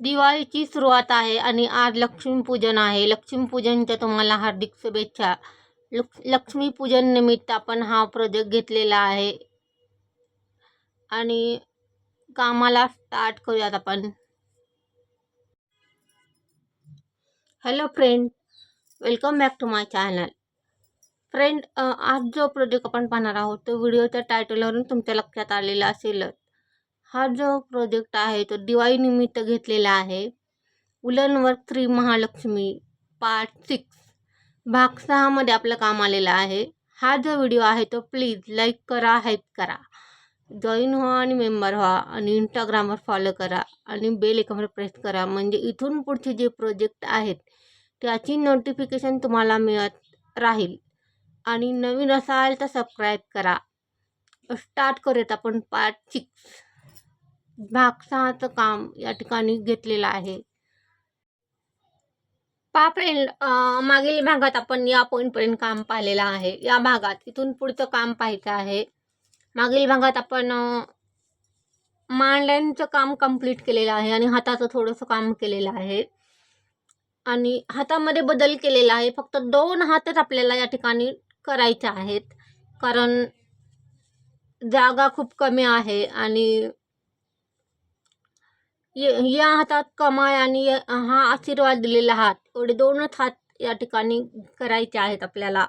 दिवाळीची सुरुवात आहे आणि आज लक्ष्मीपूजन आहे. लक्ष्मीपूजनच्या तुम्हाला हार्दिक शुभेच्छा. लक्ष लक्ष्मीपूजन निमित्त आपण हा प्रोजेक्ट घेतलेला आहे. आणि कामाला स्टार्ट करूयात आपण. Hello friend welcome back to my channel friend आज जो प्रोजेक्ट आपण पाहणार आहोत तो व्हिडिओच्या टायटलवरून तुमच्या लक्षात आलेला असेलच. हा जो प्रोजेक्ट आहे तो दिवाळीनिमित्त घेतलेला आहे. Woollen work three Mahalakshmi part six भाग सहामध्ये आपलं काम आलेलं आहे. हा जो व्हिडिओ आहे तो प्लीज लाईक करा हेल्प करा. जॉईन व्हा आणि मेंबर व्हा आणि इंस्टाग्रामवर फॉलो करा आणि बेल एकावर प्रेस करा. म्हणजे इथून पुढचे जे प्रोजेक्ट आहेत त्याची नोटिफिकेशन तुम्हाला मिळत राहील. आणि नवीन असाल तर सबस्क्राईब करा. स्टार्ट करूयात आपण पार्ट सिक्स भागसहाचं काम या ठिकाणी घेतलेलं आहे. पा फ्रेंड मागील भागात आपण या पॉईंटपर्यंत काम पाहिलेलं आहे. या भागात इथून पुढचं काम पाहायचं आहे. मागील भागात आपण मांड्यांचं काम कंप्लीट केलेलं आहे आणि हाताचं थोडंसं काम केलेलं आहे. आणि हातामध्ये बदल केलेला आहे. फक्त दोन हातच आपल्याला या ठिकाणी करायचे आहेत. कारण जागा खूप कमी आहे आणि या हातात कमाय आणि हा आशीर्वाद दिलेला हात एवढे दोनच हात या ठिकाणी करायचे आहेत आपल्याला.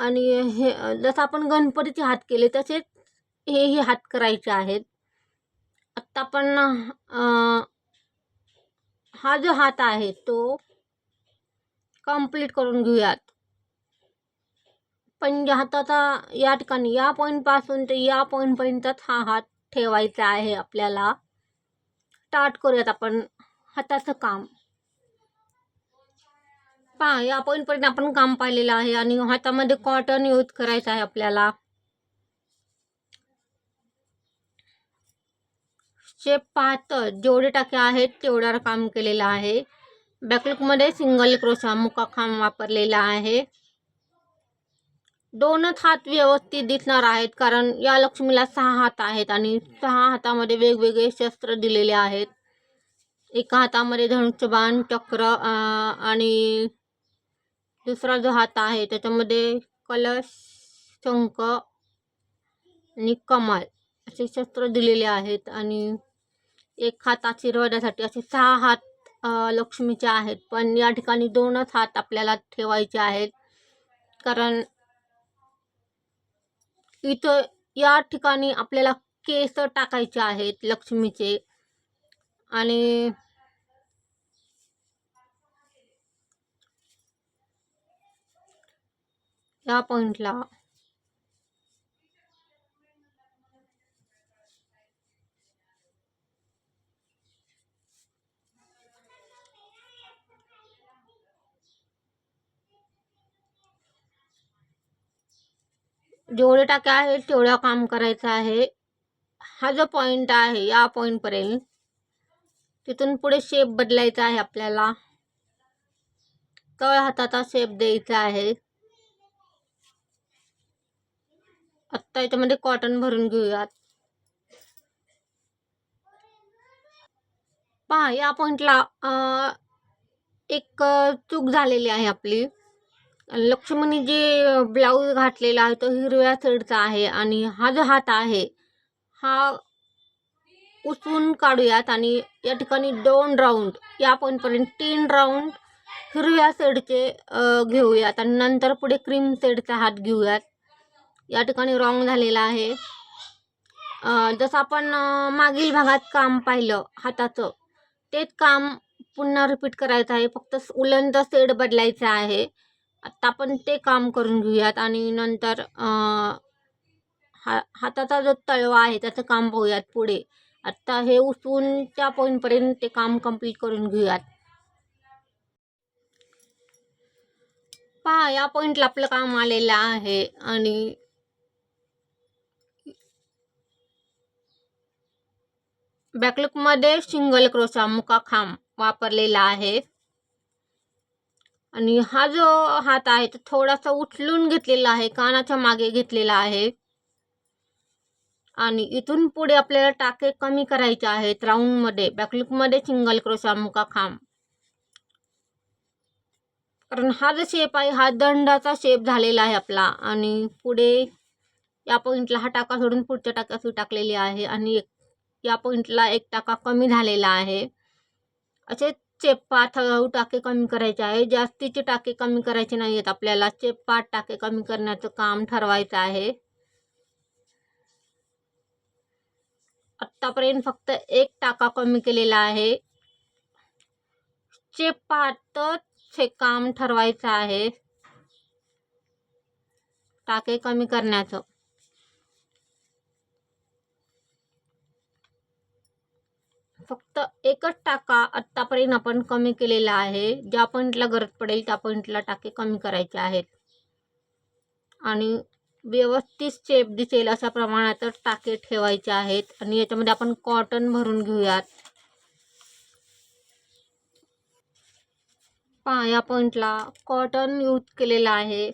आणि हे जसं आपण गणपतीचे हात केले तसेच हेही हात करायचे आहेत. आत्ता पण हा जो हात आहे तो कंप्लीट करून घेऊयात. पंजा हाताचा या ठिकाणी या पॉईंटपासून ते या पॉईंटपर्यंतच हा हात ठेवायचा आहे आपल्याला. स्टार्ट करूयात आपण. हाताचं काम. पहा या पॉईंटपर्यंत आपण काम पाहिलेलं आहे आणि हातामध्ये कॉटन यूज करायचं आहे आपल्याला. शेप पाहतं जेवढे टाके आहेत तेवढ्यावर काम केलेलं आहे. बॅकलुकमध्ये सिंगल क्रोशा मुका खांब वापरलेला आहे. दोनच हात व्यवस्थित दिसणार आहेत कारण या लक्ष्मीला सहा हात आहेत आणि सहा हातामध्ये वेगवेगळे शस्त्र दिलेले आहेत. एका हातामध्ये धनुष्यबाण चक्र आणि दुसरा जो हात आहे त्याच्यामध्ये कलश शंख आणि कमाल असे शस्त्र दिलेले आहेत आणि एक हात आशीर्वादासाठी असे सहा हात लक्ष्मीचे आहेत. पण या ठिकाणी दोनच हात आपल्याला ठेवायचे आहेत कारण इथं या ठिकाणी आपल्याला केस टाकायचे आहेत लक्ष्मीचे. आणि या पॉइंटला जेवढे टाके आहेत तेवढ्या काम करायचं आहे. हा जो पॉईंट आहे या पॉईंटपर्यंत तिथून पुढे शेप बदलायचा आहे आपल्याला. तळ हाताचा शेप द्यायचा आहे. आत्ता याच्यामध्ये कॉटन भरून घेऊयात. पहा या पॉईंटला एक चूक झालेली आहे आपली. लक्ष्मणी जे ब्लाऊज घातलेला आहे तो हिरव्या शेडचा आहे आणि हा जो हात आहे हा उचलून काढूयात आणि या ठिकाणी दोन राऊंड या पॉईंटपर्यंत तीन राऊंड हिरव्या शेडचे घेऊयात आणि नंतर पुढे क्रीम शेडचा हात घेऊयात. या ठिकाणी रॉंग झालेला आहे. जसं आपण मागील भागात काम पाहिलं हाताचं तेच काम पुन्हा रिपीट करायचं आहे. फक्त उलनचा शेड बदलायचा आहे. आत्ता आपण ते काम करून घेऊयात आणि नंतर हा हाताचा जो तळवा आहे त्याचं काम पाहूयात पुढे. आत्ता हे उचलून त्या पॉईंटपर्यंत ते काम कंप्लीट करून घेऊयात. पहा या पॉईंटला आपलं काम आलेलं आहे आणि बॅकलुकमध्ये सिंगल क्रोसा मुका खांब वापरलेला आहे. आणि हा जो हात आहे तो थोडासा उचलून घेतलेला आहे कानाच्या मागे घेतलेला आहे. आणि इथून पुढे आपल्याला टाके कमी करायचे आहेत राऊंडमध्ये बॅकलुकमध्ये सिंगल क्रोशा मुका खांब. कारण हा जो शेप आहे हा दंडाचा शेप झालेला आहे आपला. आणि पुढे या पॉईंटला हा टाका सोडून पुढच्या टाक्यात टाकलेली आहे. आणि एक या पॉईंटला एक टाका कमी झालेला आहे. असे चेप्पा हळूहळू टाके कमी करायचे आहे. जास्तीचे टाके कमी करायचे नाही आहेत आपल्याला. चेप्पा टाके कमी करण्याचं काम ठरवायचं आहे. आत्तापर्यंत फक्त एक टाका कमी केलेला आहे. चेप्पातच हे काम ठरवायचं आहे. टाके कमी करण्याचं. फक्त एकच टाका आत्तापर्यंत आपण कमी केलेला आहे. ज्या पॉईंटला गरज पडेल त्या पॉईंटला टाके कमी करायचे आहेत. आणि व्यवस्थित शेप दिसेल अशा प्रमाणातच टाके ठेवायचे आहेत. आणि याच्यामध्ये आपण कॉटन भरून घेऊयात. पाया पॉईंटला कॉटन यूज केलेला आहे.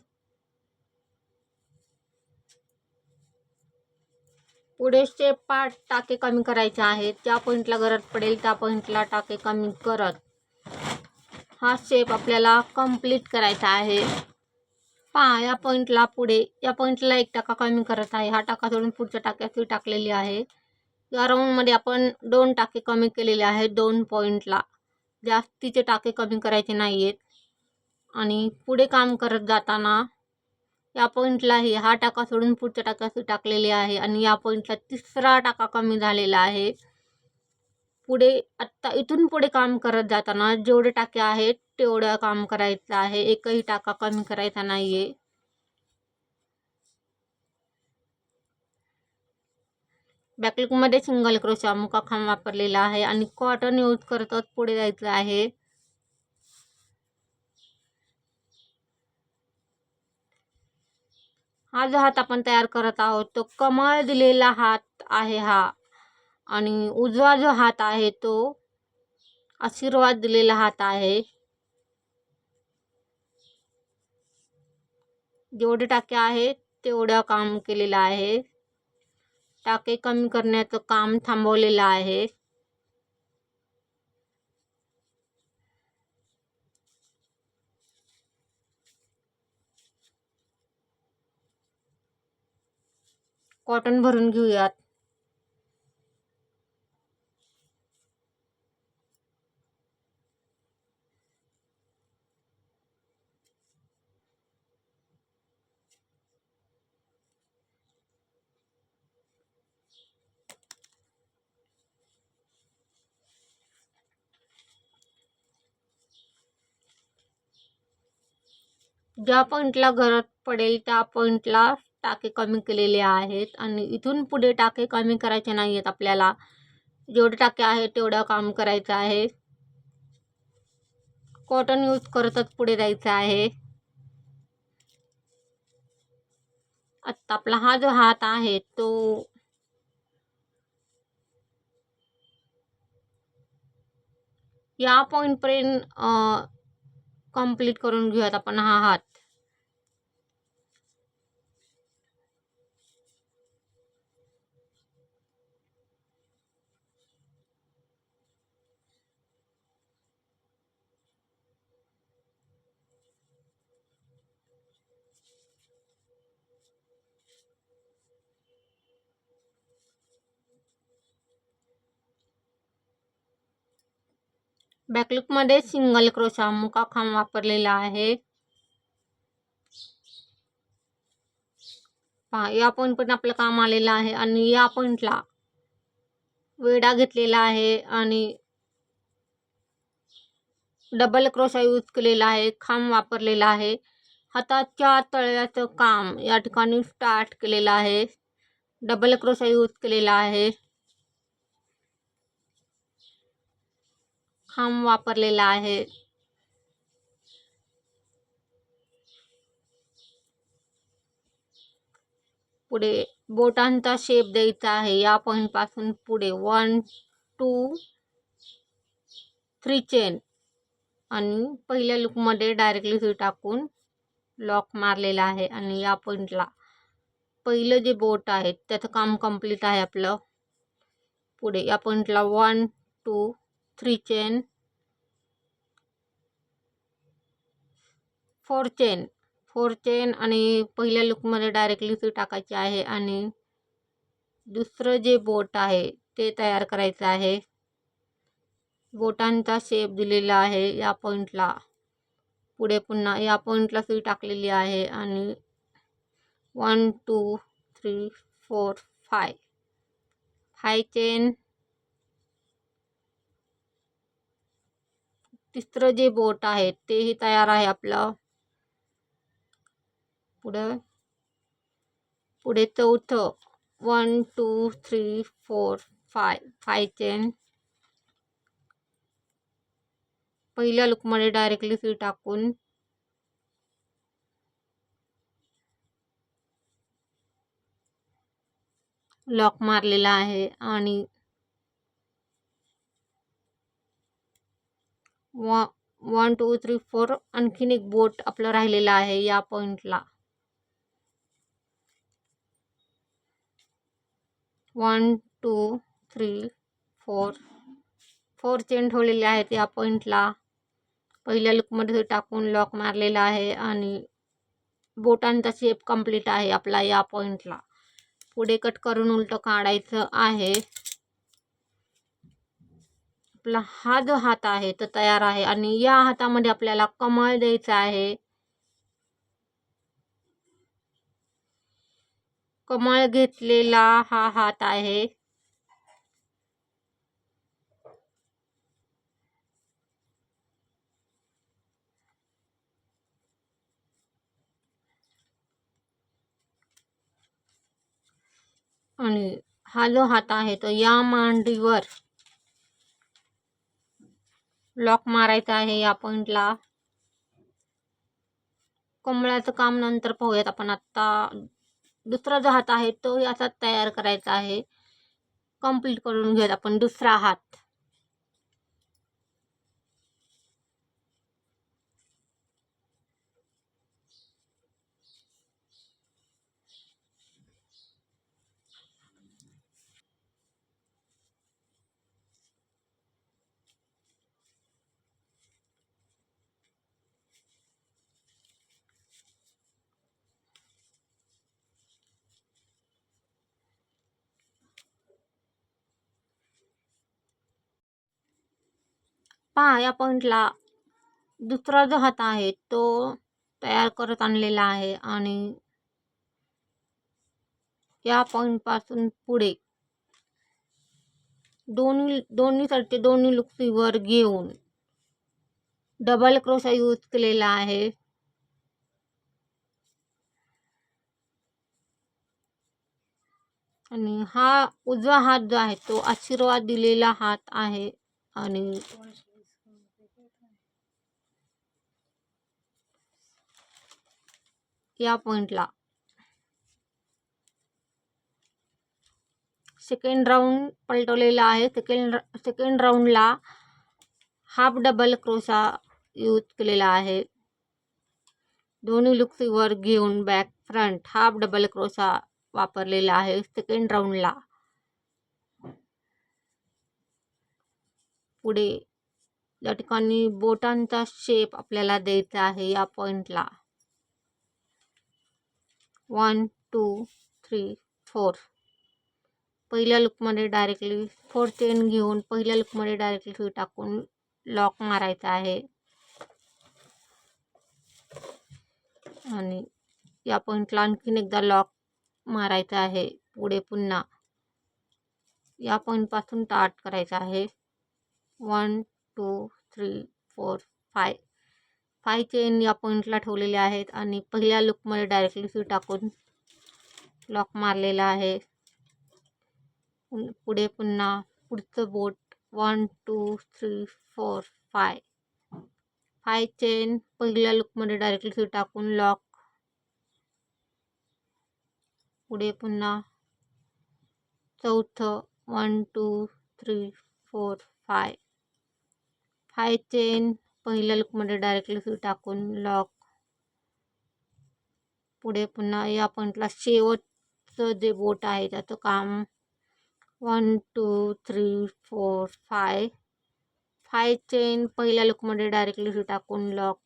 पुढे पाठ टाके कमी करायचे आहेत. ज्या पॉईंटला गरज पडेल त्या पॉईंटला टाके कमी करत. हा शेप आपल्याला कंप्लीट करायचा आहे. पहा या पॉईंटला पुढे या पॉईंटला एक टाका कमी करत आहे. हा टाका सोडून पुढच्या टाक्यात टाकलेली आहे. या राऊंडमध्ये आपण दोन टाके कमी केलेले आहेत दोन पॉईंटला जास्तीचे टाके कमी करायचे नाही आहेत आणि पुढे काम करत जाताना या पॉईंटलाही हा टाका सोडून पुढच्या टाका टाकलेली आहे आणि या पॉईंटला तिसरा टाका कमी झालेला आहे. पुढे आत्ता इथून पुढे काम करत जाताना जेवढे टाके आहेत तेवढं काम करायचं आहे. एकही टाका कमी करायचा नाही आहे बॅकलुकमध्ये सिंगल क्रोशा मुकाखांब वापरलेला आहे आणि कॉटन यूज करतच पुढे जायचं आहे. हा जो हात आपण तयार करत आहोत तो कमळ दिलेला हात आहे हा. आणि उजवा जो हात आहे तो आशीर्वाद दिलेला हात आहे. जेवढे टाके आहेत तेवढं काम केलेलं आहे. टाके कमी करण्याचं काम थांबवलेलं आहे. कॉटन भरून घेऊयात. ज्या पॉईंटला गरज पडेल त्या पॉईंटला टाके कमी केलेले आहेत आणि इथून पुढे टाके कमी करायचे नाही आहेत आपल्याला. जेवढे टाके आहेत तेवढं काम करायचं आहे. कॉटन यूज करतच पुढे जायचं आहे. आत्ता आपला हा जो हात आहे तो या पॉईंटपर्यंत कंप्लीट करून घेऊयात आपण हा हात. बॅकलुकमध्ये सिंगल क्रोशा मुका खांब वापरलेला आहे. पहा या पॉईंट पण आपलं काम आलेलं आहे आणि या पॉईंटला वेडा घेतलेला आहे आणि डबल क्रोशा यूज केलेला आहे खांब वापरलेला आहे. हाताच्या तळव्याचं काम या ठिकाणी स्टार्ट केलेलं आहे. डबल क्रोशा यूज केलेला आहे. खांब वापरलेला आहे. पुढे बोटांचा शेप द्यायचा आहे. या पॉईंटपासून पुढे वन टू थ्री चेन आणि पहिल्या लुकमध्ये डायरेक्टली सुई टाकून लॉक मारलेला आहे. आणि या पॉईंटला पहिलं जे बोट आहे त्याचं काम कंप्लीट आहे आपलं. पुढे या पॉईंटला one two three chain four chain four chain आणि पहिल्या लुकमध्ये डायरेक्टली ती टाकायची आहे आणि दुसरं जे बोट आहे ते तयार करायचं आहे. बोटांचा शेप दिलेला आहे या पॉईंटला पुढे पुन्हा या पॉईंटला सुई टाकलेली आहे आणि one two three four five five chain तिसरं जे बोट आहे तेही तयार आहे आपलं. पुढं. पुढे चौथं one two three four five five chain पहिल्या लुकमध्ये डायरेक्टली सुई टाकून. लॉक मारलेला आहे आणि व वन टू थ्री फोर आणखीन एक बोट आपलं राहिलेलं आहे या पॉईंटला one two three four four chain ठेवलेले आहेत या पॉईंटला पहिल्या लुकमध्ये टाकून लॉक मारलेला आहे आणि बोटांचा शेप कंप्लीट आहे आपला या पॉईंटला पुढे कट करून उलटं काढायचं आहे. आपला हा जो हात आहे तो तयार आहे आणि या हातामध्ये आपल्याला कमळ द्यायचा आहे. कमळ घेतलेला हा हात आहे. आणि हा जो हात आहे तो या मांडीवर लॉक मारायचा आहे या पॉईंटला कमळाचं काम नंतर पाहूयात आपण आत्ता. दुसरा जो हात आहे तो असा तयार करायचा आहे. कंप्लीट करून घेऊयात आपण दुसरा हात. पहा या पॉईंटला दुसरा जो हात आहे तो तयार करत आणलेला आहे आणि या पॉईंटपासून पुढे दोन्ही दोन्ही साईडचे दोन्ही लुक्सीवर घेऊन डबल क्रोशा यूज केलेला आहे. आणि हा उजवा हात जो आहे तो आशीर्वाद दिलेला हात आहे आणि या पॉईंटला सेकंड राऊंड पलटवलेला आहे. सेकंड सेकंड राऊंडला हाफ डबल क्रोशा यूज केलेला आहे. दोन्ही लुक्सीवर घेऊन back front half double crochet वापरलेला आहे. सेकंड राऊंडला पुढे या ठिकाणी बोटांचा शेप आपल्याला द्यायचा आहे या पॉईंटला वन टू थ्री फोर. पहिल्या लुकमध्ये डायरेक्टली फोर चेन घेऊन पहिल्या लुकमध्ये डायरेक्टली सुई टाकून लॉक मारायचा आहे. आणि या पॉईंटला आणखीन एकदा लॉक मारायचा आहे. पुढे पुन्हा या पॉईंटपासून स्टार्ट करायचा आहे. One two three four five. Five chain या पॉईंटला ठेवलेले आहेत आणि पहिल्या लुकमध्ये डायरेक्टली सुई टाकून लॉक मारलेला आहे. पुढे पुन्हा पुढचं बोट one two three four five five chain पहिल्या लुकमध्ये डायरेक्टली सुई टाकून लॉक पुढे पुन्हा चौथं one two three four five five chain पहिल्या लुकमध्ये डायरेक्टली सुई टाकून लॉक पुढे पुन्हा या पॉईंटला शेवटचं जे बोट आहे त्याचं काम one two three four five five chain पहिल्या लुकमध्ये डायरेक्टली टाकून लॉक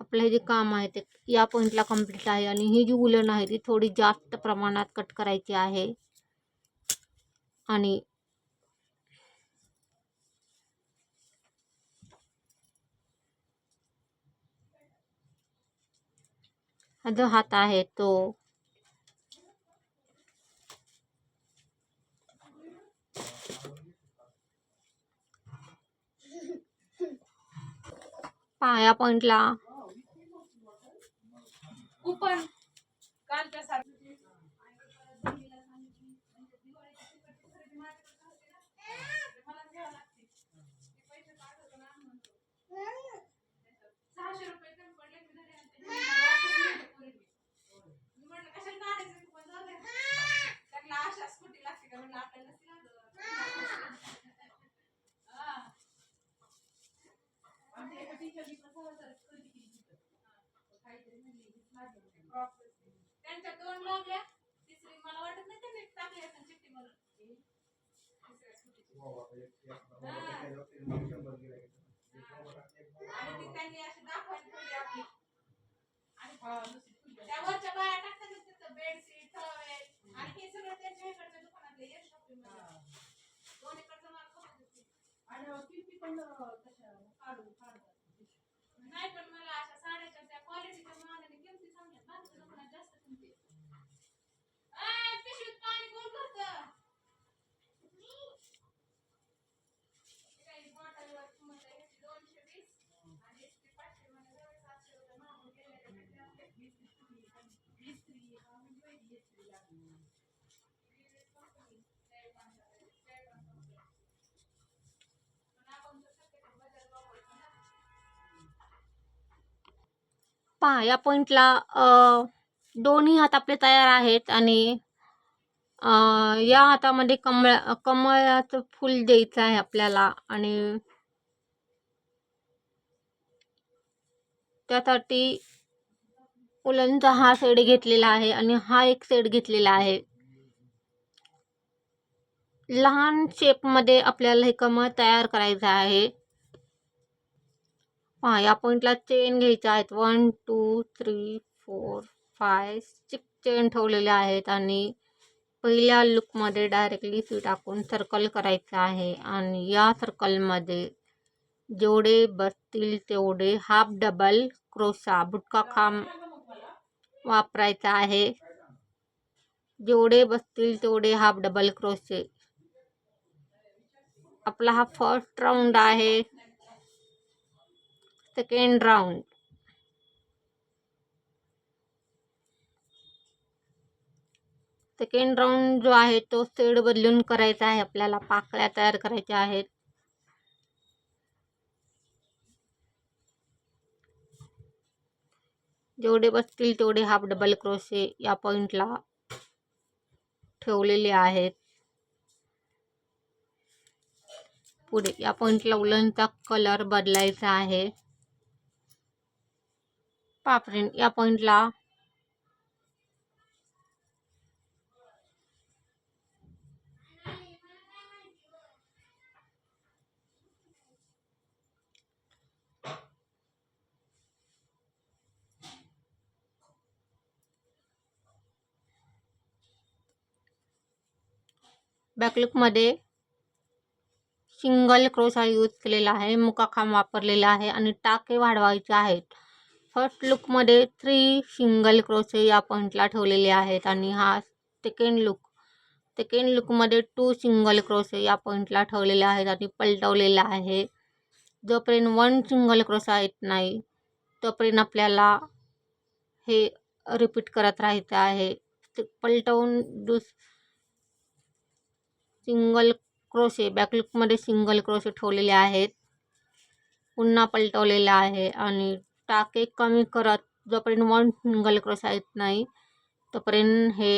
आपलं हे जे काम आहे ते या पॉईंटला कंप्लीट आहे आणि ही जी उलन आहे ती थोडी जास्त प्रमाणात कट करायची आहे. आणि हा जो हात आहे तो. पाया पॉइंटला अशा स्कूटी लागते का म्हणलं आपल्याला नसती लागत. हा. टीचरनी पण खरेदी केली तिथं. हा. काहीतरी म्हणली. त्यांच्या दोन लागल्या तिसरी मला वाटत नाही त्यांनी टाकली असेल चिठ्ठी म्हणून तिसऱ्या स्कूटीची. पहा या पॉईंटला दोन्ही हात आपले तयार आहेत आणि या हातामध्ये कमळ कमळाचं फूल द्यायचं आहे आपल्याला आणि त्यासाठी उलनचा हा सेड घेतलेला आहे आणि हा एक सेड घेतलेला आहे. लहान शेपमध्ये आपल्याला हे कमळ तयार करायचं आहे. हां या पॉईंटला चेन घ्यायच्या आहेत. One two three four five six chain ठेवलेल्या आहेत आणि पहिल्या लुकमध्ये डायरेक्टली सी टाकून सर्कल करायचं आहे. आणि या सर्कलमध्ये जेवढे बसतील तेवढे हाफ डबल क्रोसा बुटका खांब वापरायचा आहे. जेवढे बसतील तेवढे हाफ डबल क्रोशे आपला हा फर्स्ट राऊंड आहे. Second राऊंड सेकंड राऊंड जो आहे तो सेड बदलून करायचा आहे. आपल्याला पाकळ्या तयार करायच्या आहेत. जेवढे बसतील तेवढे हाफ डबल क्रोशे या पॉइंटला ठेवलेले आहेत. पुढे या पॉइंटला उलनचा कलर बदलायचा आहे. पापरेन या पॉइंटला बॅकलुकमध्ये सिंगल क्रोशा यूज केलेला आहे मुकाखांब वापरलेला आहे आणि टाके वाढवायचे आहेत. फर्स्ट लुकमध्ये थ्री सिंगल क्रोशे या पॉईंटला ठेवलेले आहेत आणि हा सेकंड लुक सेकंड लुकमध्ये टू सिंगल क्रोशे या पॉईंटला ठेवलेले आहेत आणि पलटवलेला आहे. जोपर्यंत वन सिंगल क्रोशा येत नाही तोपर्यंत आपल्याला हे रिपीट करत राहायचं आहे. ते पलटवून दुस सिंगल क्रोशे बॅकलुकमध्ये सिंगल क्रोशे ठेवलेले आहेत. पुन्हा पलटवलेला आहे आणि टाके कमी करत. जोपर्यंत वन सिंगल क्रॉस येत नाही तोपर्यंत हे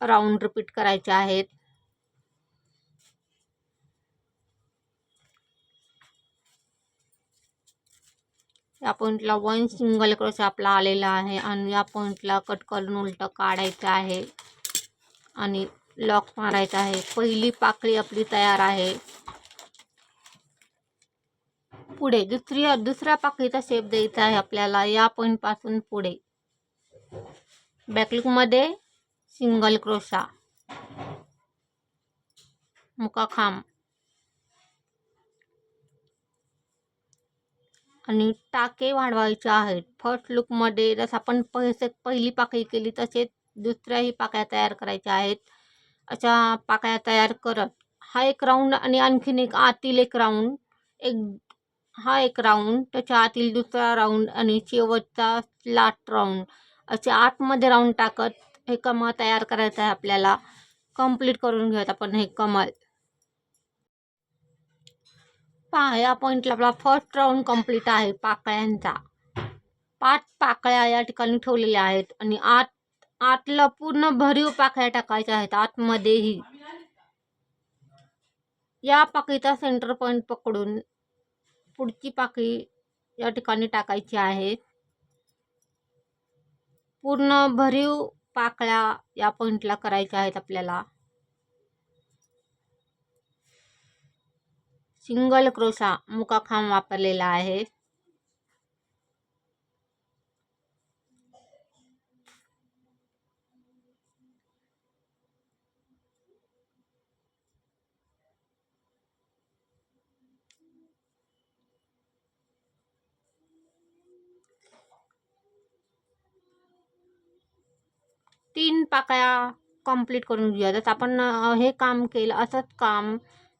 राऊंड रिपीट करायचे आहेत. या पॉईंटला वन सिंगल क्रॉस आपला आलेला आहे आणि या पॉईंटला कट करून उलटं काढायचं आहे आणि लॉक मारायचं आहे. पहिली पाकळी आपली तयार आहे. पुढे. दुसरी दुसऱ्या पाकळीचा शेप द्यायचा आहे आपल्याला. या पॉईंटपासून पुढे. बॅकलुकमध्ये सिंगल क्रोशा मुकाखांब. आणि टाके वाढवायचे आहेत. फर्स्ट लुकमध्ये जसं आपण पैसे पहिली पाकळी केली तसेच दुसऱ्याही पाकळ्या तयार करायच्या आहेत. अशा पाकळ्या तयार करत. हा एक राऊंड आणि आणखीन एक आतील एक राऊंड एक हा एक राऊंड त्याच्या आतील दुसरा राऊंड आणि शेवटचा लास्ट राऊंड असे आतमध्ये राऊंड टाकत हे कमळ तयार करायचं आहे आपल्याला. कंप्लीट करून घेऊयात आपण हे कमल. पहा या पॉईंटला आपला फर्स्ट राऊंड कंप्लीट आहे पाकळ्यांचा. पाच पाकळ्या या ठिकाणी ठेवलेल्या आहेत आणि आत आतला पूर्ण भरीव पाकळ्या टाकायच्या आहेत आतमध्येही. या पाकळीचा सेंटर पॉईंट पकडून पुढची पाकळी या ठिकाणी टाकायची आहे. पूर्ण भरीव पाकळ्या या पॉईंटला करायच्या आहेत आपल्याला. सिंगल क्रोशा मुकाखांब वापरलेला आहे. तीन पाकळ्या कंप्लीट करून घेऊयात जसं आपण हे काम केलं असंच काम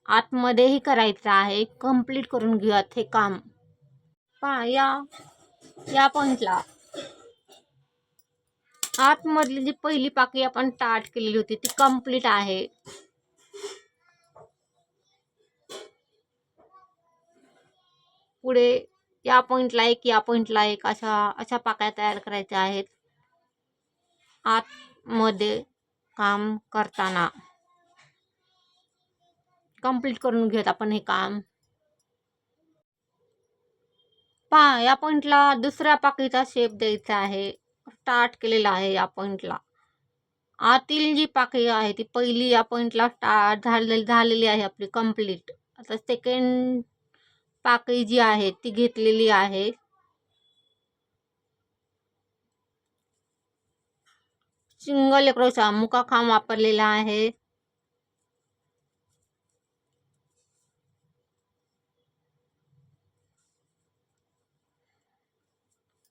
आतमध्येही करायचं आहे. कंप्लीट करून घेऊयात हे काम. पहा या या पॉईंटला आतमधली जी पहिली पाकळी आपण स्टार्ट केलेली होती ती कंप्लीट आहे. पुढे या पॉईंटला एक या पॉईंटला एक अशा अशा पाकळ्या तयार करायच्या आहेत. आतमध्ये काम करताना. कंप्लीट करून घेऊयात आपण हे काम. पहा या पॉईंटला दुसऱ्या पाकळीचा शेप द्यायचा आहे. स्टार्ट केलेला आहे या पॉईंटला आतील जी पाकळी आहे ती पहिली या पॉईंटला स्टार्ट झालेली झालेली आहे आपली कंप्लीट आता सेकंड पाकळी जी आहे ती घेतलेली आहे. सिंगल क्रोशा मुकाखांब वापरलेला आहे.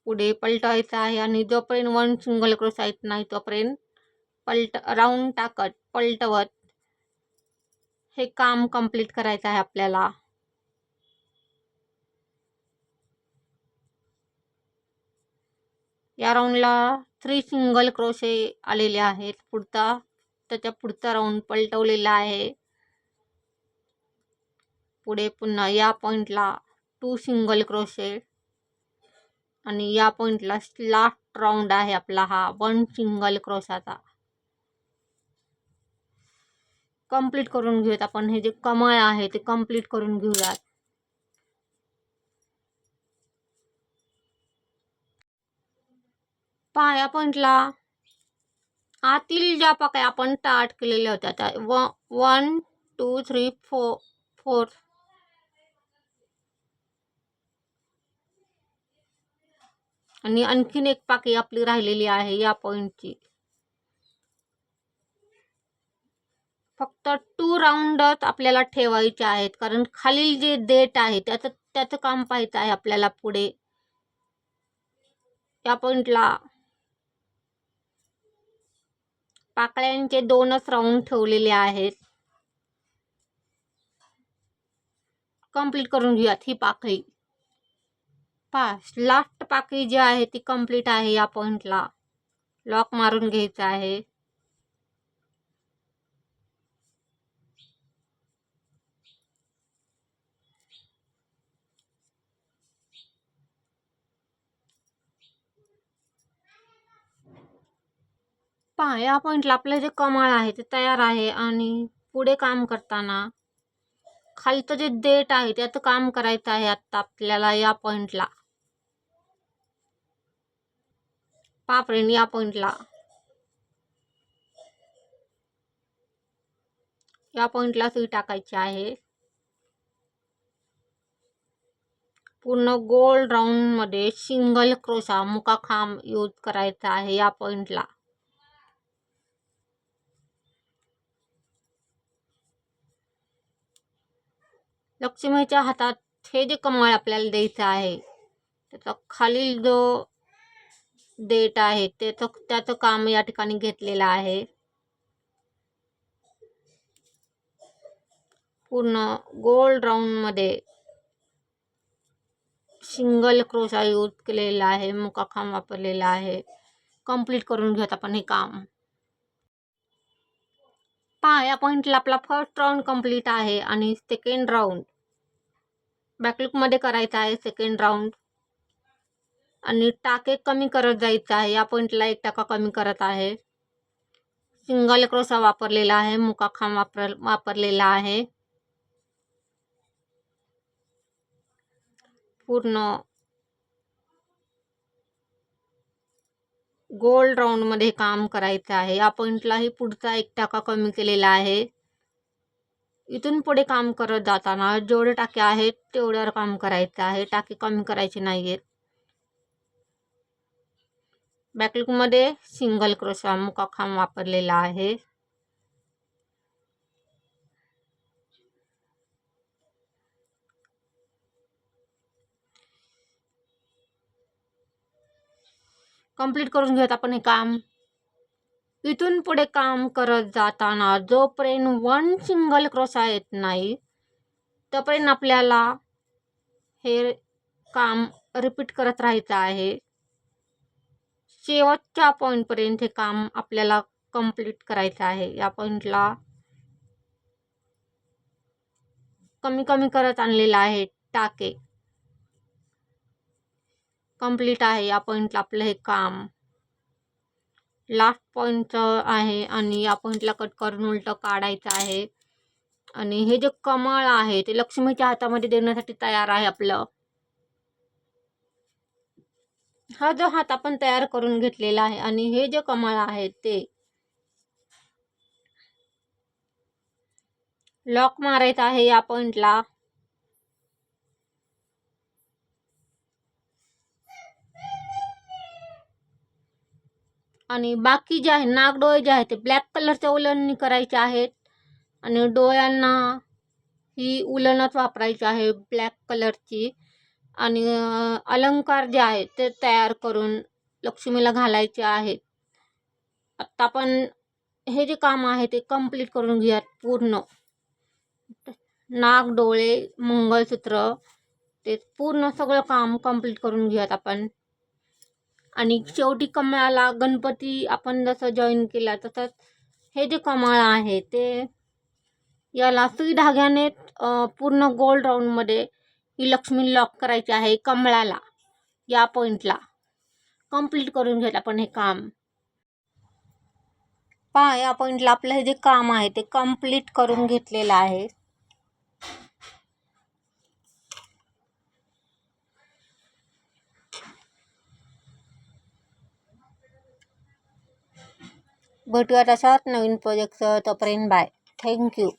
पुढे पलटवायचं आहे आणि जोपर्यंत वन सिंगल क्रोशा येत नाही तोपर्यंत पलट राऊंड टाकत पलटवत हे काम कंप्लीट करायचं आहे आपल्याला. या राऊंडला थ्री सिंगल क्रोशे आलेले आहेत. पुढचा त्याच्या पुढचा राऊंड पलटवलेला आहे. पुढे पुन्हा या पॉईंटला टू सिंगल क्रोशे आणि या पॉईंटला लास्ट राऊंड आहे आपला हा वन सिंगल क्रोशाचा कंप्लीट करून घेऊयात आपण. हे जे कमळ आहे ते कंप्लीट करून घेऊयात. पाया पॉईंटला आतील ज्या पाकळ्या आपण स्टार्ट केलेल्या होत्या त्या व one two three four four आणि आणखीन एक पाकी आपली राहिलेली आहे या पॉईंटची फक्त टू राऊंडच आपल्याला ठेवायचे आहेत कारण खालील जे डेट आहे त्याचं त्याचं काम पाहायचं आहे आपल्याला पुढे. या पॉईंटला पाकळ्यांचे दोनच राऊंड ठेवलेले आहेत. कंप्लीट करून घेऊयात ही पाकळी. पा लास्ट पाकळी जी आहे ती कंप्लीट आहे या पॉईंटला लॉक मारून घ्यायचं आहे. पहा या पॉईंटला आपलं जे कमाळ आहे ते तयार आहे आणि पुढे काम करताना खालचं जे डेट आहे त्याचं काम करायचं आहे आत्ता आपल्याला या पॉईंटला पापरेन या पॉईंटला या पॉईंटला सुई टाकायची आहे. पूर्ण गोल राऊंडमध्ये सिंगल क्रोशा मुका खांब यूज करायचा आहे या पॉईंटला लक्ष्मीच्या हातात हे जे कमळ आपल्याला द्यायचं आहे त्याचा खालील जो डेट आहे त्याचं त्याचं काम या ठिकाणी घेतलेलं आहे. पूर्ण गोल राऊंडमध्ये सिंगल क्रोशा यूज केलेला आहे मुकाखाम वापरलेला आहे. कंप्लीट करून घेत आपण हे काम. पहा या पॉईंटला आपला फर्स्ट राऊंड कंप्लीट आहे आणि सेकंड राऊंड बॅकलुकमध्ये करायचा आहे सेकंड राऊंड आणि टाके कमी करत जायचं आहे. या पॉईंटला एक टाका कमी करत आहे. सिंगल क्रोसा वापरलेला आहे. मुकाखांब वापर वापरलेला आहे. पूर्ण गोल्ड राऊंडमध्ये काम करायचं आहे. या पॉईंटलाही पुढचा एक टाका कमी केलेला आहे. इथून पुढे काम करत जाताना जेवढे टाके आहेत तेवढ्यावर काम करायचं आहे. टाके कमी करायचे नाही आहेत बॅकलुकमध्ये सिंगल क्रोशा मुकाखांब वापरलेला आहे. कंप्लीट करून घेऊयात आपण हे काम. इथून पुढे काम करत जाताना जोपर्यंत वन सिंगल क्रोसा येत नाही तोपर्यंत आपल्याला हे काम रिपीट करत राहायचं आहे. शेवटच्या पॉईंटपर्यंत हे काम आपल्याला कंप्लीट करायचं आहे. या पॉईंटला कमी कमी करत आणलेला आहे टाके. कंप्लीट आहे. या पॉईंटला आपलं हे काम. लास्ट पॉईंटचं आहे आणि या पॉईंटला कट करून उलटं काढायचं आहे. आणि हे जे कमळ आहे ते लक्ष्मीच्या हातामध्ये देण्यासाठी तयार आहे आपलं. हा जो हात आपण तयार करून घेतलेला आहे आणि हे जे कमळ आहे ते लॉक मारायचं आहे या पॉईंटला आणि बाकी जे आहे नागडोळे जे आहे ते ब्लॅक कलरच्या उलणनी करायचे आहेत. आणि डोळ्यांना ही उलनच वापरायची आहे ब्लॅक कलरची आणि अलंकार जे आहेत ते तयार करून लक्ष्मीला घालायचे आहेत. आत्ता आपण हे जे काम आहे ते कंप्लीट करून घेऊयात पूर्ण. नाग डोळे मंगळसूत्र ते पूर्ण सगळं काम कंप्लीट करून घेऊयात आपण. आणि शेवटी कमळाला गणपती आपण जसं जॉईन केला तसंच हे जे कमळ आहे ते याला सुई धाग्याने पूर्ण गोल राऊंडमध्ये ही लक्ष्मी लॉक करायची आहे कमळाला या पॉईंटला कंप्लीट करून घेत आपण हे काम. पहा या पॉईंटला आपलं हे जे काम आहे ते कंप्लीट करून घेतलेलं आहे. भेटूया तशाच नवीन प्रोजेक्टचं तोपर्यंत बाय थँक्यू